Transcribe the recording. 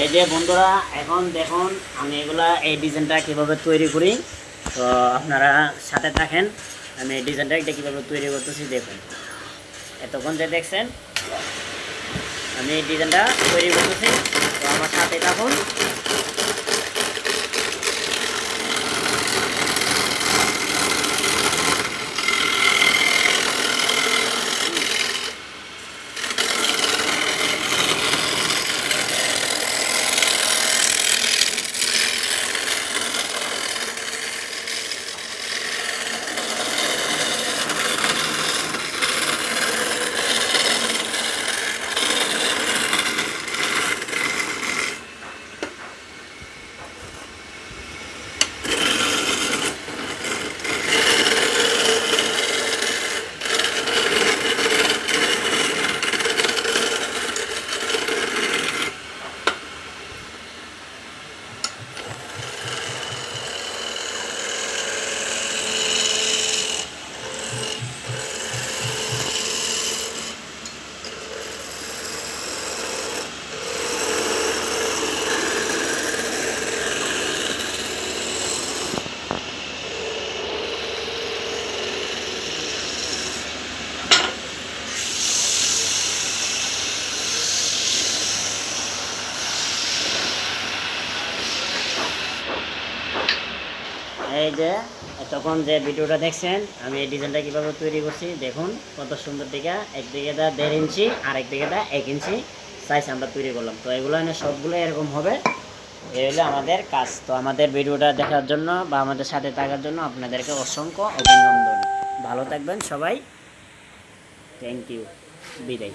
এই যে বন্ধুরা, এখন দেখুন আমি এগুলা এই ডিজাইনটা কীভাবে তৈরি করি। তো আপনারা সাথে থাকেন, আমি এই ডিজাইনটা এটা কীভাবে তৈরি করতেছি দেখুন। এতক্ষণ যে দেখছেন, আমি এই ডিজাইনটা তৈরি করতেছি। তো আমার সাথে থাকুন। এই যে, তখন যে ভিডিওটা দেখছেন, আমি এই ডিজাইনটা কীভাবে তৈরি করছি, দেখুন, কত সুন্দর দিকে একদিকে দা দেড় ইঞ্চি, আর একদিকে দা এক ইঞ্চি সাইজ আমরা তৈরি করলাম। তো এগুলো এনে সবগুলো এরকম হবে। এই হলো আমাদের কাজ। তো আমাদের ভিডিওটা দেখার জন্য বা আমাদের সাথে থাকার জন্য আপনাদেরকে অসংখ্য অভিনন্দন। ভালো থাকবেন সবাই। থ্যাংক ইউ বিদায়।